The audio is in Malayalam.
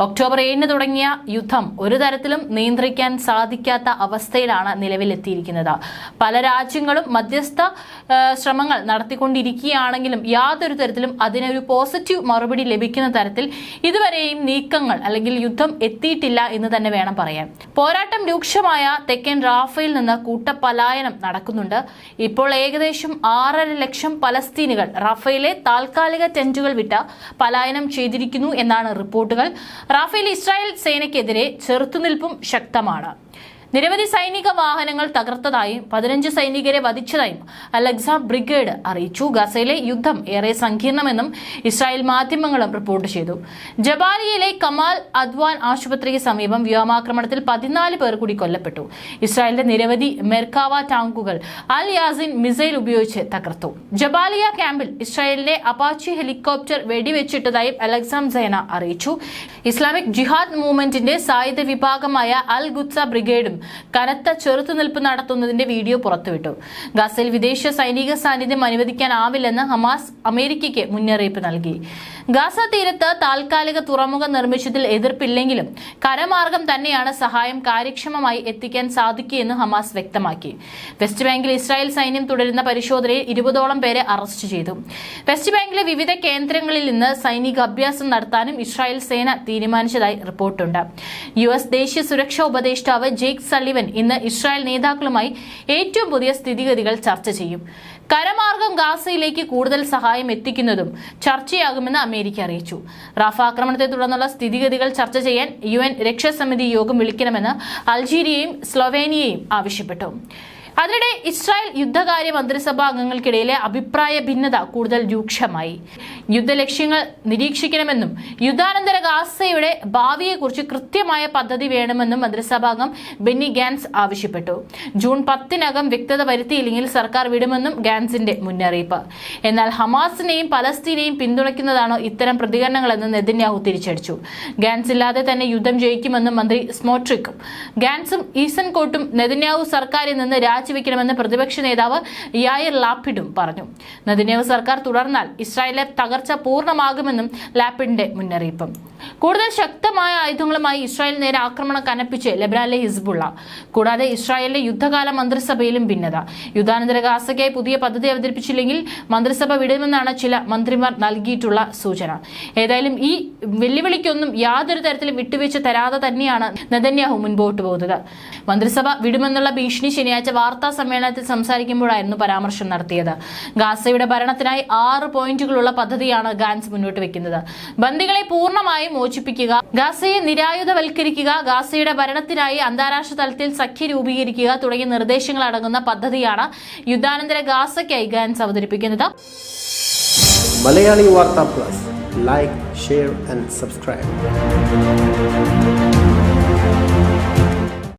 ഒക്ടോബർ ഏഴിന് തുടങ്ങിയ യുദ്ധം ഒരു തരത്തിലും നിയന്ത്രിക്കാൻ സാധിക്കാത്ത അവസ്ഥയിലാണ് നിലവിലെത്തിയിരിക്കുന്നത്. പല രാജ്യങ്ങളും മധ്യസ്ഥ ശ്രമങ്ങൾ നടത്തിക്കൊണ്ടിരിക്കുകയാണെങ്കിലും യാതൊരു തരത്തിലും അതിനൊരു പോസിറ്റീവ് മറുപടി ലഭിക്കുന്ന തരത്തിൽ ഇതുവരെയും നീക്കങ്ങൾ അല്ലെങ്കിൽ യുദ്ധം എത്തിയിട്ടില്ല എന്ന് തന്നെ വേണം പറയാൻ. പോരാട്ടം രൂക്ഷമായ തെക്കൻ റാഫയിൽ നിന്ന് കൂട്ടപലായനം നടക്കുന്നുണ്ട്. ഇപ്പോൾ ഏകദേശം ആറര ലക്ഷം പലസ്തീനുകൾ റാഫയിലെ താൽക്കാലിക ടെന്റുകൾ വിട്ട് പലായനം ചെയ്തിരിക്കുന്നു എന്നാണ് റിപ്പോർട്ടുകൾ. റാഫേൽ ഇസ്രായേൽ സേനയ്ക്കെതിരെ ചെറുത്തുനിൽപ്പും ശക്തമാണ്. നിരവധി സൈനിക വാഹനങ്ങൾ തകർത്തതായും പതിനഞ്ച് സൈനികരെ വധിച്ചതായും അലക്സ ബ്രിഗേഡ് അറിയിച്ചു. ഗസയിലെ യുദ്ധം ഏറെ സങ്കീർണമെന്നും ഇസ്രായേൽ മാധ്യമങ്ങളും റിപ്പോർട്ട് ചെയ്തു. ജബാലിയയിലെ കമാൽ അദ്വാൻ ആശുപത്രിക്ക് സമീപം വ്യോമാക്രമണത്തിൽ പതിനാല് പേർ കൂടി കൊല്ലപ്പെട്ടു. ഇസ്രായേലിന്റെ നിരവധി മെർക്കാവ ടാങ്കുകൾ അൽ യാസിൻ മിസൈൽ ഉപയോഗിച്ച് തകർത്തു. ജബാലിയ ക്യാമ്പിൽ ഇസ്രായേലിലെ അപാച്ചി ഹെലികോപ്റ്റർ വെടിവെച്ചിട്ടതായും അലക്സാം സേന അറിയിച്ചു. ഇസ്ലാമിക് ജിഹാദ് മൂവ്മെന്റിന്റെ സായുധ വിഭാഗമായ അൽ ഗുത്സ ബ്രിഗേഡും കനത്ത ചെറുത്തുനിൽപ്പ് നടത്തുന്നതിന്റെ വീഡിയോ പുറത്തുവിട്ടു. ഗസയിൽ വിദേശ സൈനിക സാന്നിധ്യം അനുവദിക്കാനാവില്ലെന്ന് ഹമാസ് അമേരിക്കയ്ക്ക് മുന്നറിയിപ്പ് നൽകി. ഗാസ തീരത്ത് താൽക്കാലിക തുറമുഖം നിർമ്മിച്ചതിൽ എതിർപ്പില്ലെങ്കിലും കരമാർഗം തന്നെയാണ് സഹായം കാര്യക്ഷമമായി എത്തിക്കാൻ സാധിക്കുകയെന്ന് ഹമാസ് വ്യക്തമാക്കി. വെസ്റ്റ് ബാങ്കിൽ ഇസ്രായേൽ സൈന്യം തുടരുന്ന പരിശോധനയിൽ ഇരുപതോളം പേരെ അറസ്റ്റ് ചെയ്തു. വെസ്റ്റ് ബാങ്കിലെ വിവിധ കേന്ദ്രങ്ങളിൽ നിന്ന് സൈനിക അഭ്യാസം നടത്താനും ഇസ്രായേൽ സേന തീരുമാനിച്ചതായി റിപ്പോർട്ടുണ്ട്. യു എസ് ദേശീയ സുരക്ഷാ ഉപദേഷ്ടാവ് ജേക്ക് സള്ളിവൻ ഇന്ന് ഇസ്രായേൽ നേതാക്കളുമായി ഏറ്റവും പുതിയ സ്ഥിതിഗതികൾ ചർച്ച ചെയ്യും. കരമാർഗം ഗാസയിലേക്ക് കൂടുതൽ സഹായം എത്തിക്കുന്നതും ചർച്ചയാകുമെന്ന് അമേരിക്ക അറിയിച്ചു. റാഫ ആക്രമണത്തെ തുടർന്നുള്ള സ്ഥിതിഗതികൾ ചർച്ച ചെയ്യാൻ യു എൻ രക്ഷാസമിതി യോഗം വിളിക്കണമെന്ന് അൾജീരിയയും സ്ലൊവേനിയയും ആവശ്യപ്പെട്ടു. അതിനിടെ ഇസ്രായേൽ യുദ്ധകാര്യ മന്ത്രിസഭാ അംഗങ്ങൾക്കിടയിലെ അഭിപ്രായ ഭിന്നത കൂടുതൽ രൂക്ഷമായി. യുദ്ധലക്ഷ്യങ്ങൾ നിരീക്ഷിക്കണമെന്നും യുദ്ധാനന്തര ഗാസയുടെ ഭാവിയെക്കുറിച്ച് കൃത്യമായ പദ്ധതി വേണമെന്നും മന്ത്രിസഭാംഗം ബെന്നി ഗാൻസ് ആവശ്യപ്പെട്ടു. ജൂൺ പത്തിനകം വ്യക്തത വരുത്തിയില്ലെങ്കിൽ സർക്കാർ വിടുമെന്നും ഗാൻസിന്റെ മുന്നറിയിപ്പ്. എന്നാൽ ഹമാസിനെയും പലസ്തീനെയും പിന്തുണയ്ക്കുന്നതാണോ ഇത്തരം പ്രതികരണങ്ങളെന്ന് നെതിന്യാഹു തിരിച്ചടിച്ചു. ഗാൻസ് ഇല്ലാതെ തന്നെ യുദ്ധം ജയിക്കുമെന്നും മന്ത്രി സ്മോട്രിക്കും. ഗാൻസും ഈസൻ കോട്ടും നെതന്യാഹു സർക്കാരിൽ നിന്ന് രാജിവെക്കണമെന്ന് പ്രതിപക്ഷ നേതാവ് യായർ ലാപ്പിഡും പറഞ്ഞു. നെതന്യാഹു സർക്കാർ തുടർന്നാൽ ഇസ്രായേലിലെ തകർച്ച പൂർണമാകുമെന്നും ലാപ്പിഡിന്റെ മുന്നറിയിപ്പ്. കൂടുതൽ ശക്തമായ ആയുധങ്ങളുമായി ഇസ്രായേൽ നേരെ ആക്രമണം കനപ്പിച്ച് ലബ്രാലെ ഹിസ്ബുള്ള. കൂടാതെ ഇസ്രായേലിലെ യുദ്ധകാല മന്ത്രിസഭയിലും ഭിന്നത. യുദ്ധാനന്തര ഗാസയ്ക്കായി പുതിയ പദ്ധതി അവതരിപ്പിച്ചില്ലെങ്കിൽ മന്ത്രിസഭ വിടുമെന്നാണ് ചില മന്ത്രിമാർ നൽകിയിട്ടുള്ള സൂചന. ഏതായാലും ഈ വെല്ലുവിളിക്കൊന്നും യാതൊരു തരത്തിലും വിട്ടുവീഴ്ച തരാതെ തന്നെയാണ് നെതന്യാഹു മുൻപോട്ട് പോകുന്നത്. മന്ത്രിസഭ വിടുമെന്നുള്ള ഭീഷണി ശനിയാഴ്ച വാർത്താ സമ്മേളനത്തിൽ സംസാരിക്കുമ്പോഴായിരുന്നു പരാമർശം നടത്തിയത്. ഗാസയുടെ ഭരണത്തിനായി ആറ് പോയിന്റുകളുള്ള പദ്ധതിയാണ് ഗാൻസ് മുന്നോട്ട് വെക്കുന്നത്. ബന്ദികളെ പൂർണമായും മോചിപ്പിക്കുക. ഗാസയെ നിരായുധവൽക്കരിക്കുക ഗാസയുടെ ഭരണത്തിനായി അന്താരാഷ്ട്ര തലത്തിൽ സഖ്യ രൂപീകരിക്കുക തുടങ്ങിയ നിർദ്ദേശങ്ങൾ അടങ്ങുന്ന പദ്ധതിയാണ് യുദ്ധാനന്തര ഗാസയ്ക്കായി ഗാൻസ് അവതരിപ്പിക്കുന്നത്. Malayali Vartha plus. Like share and subscribe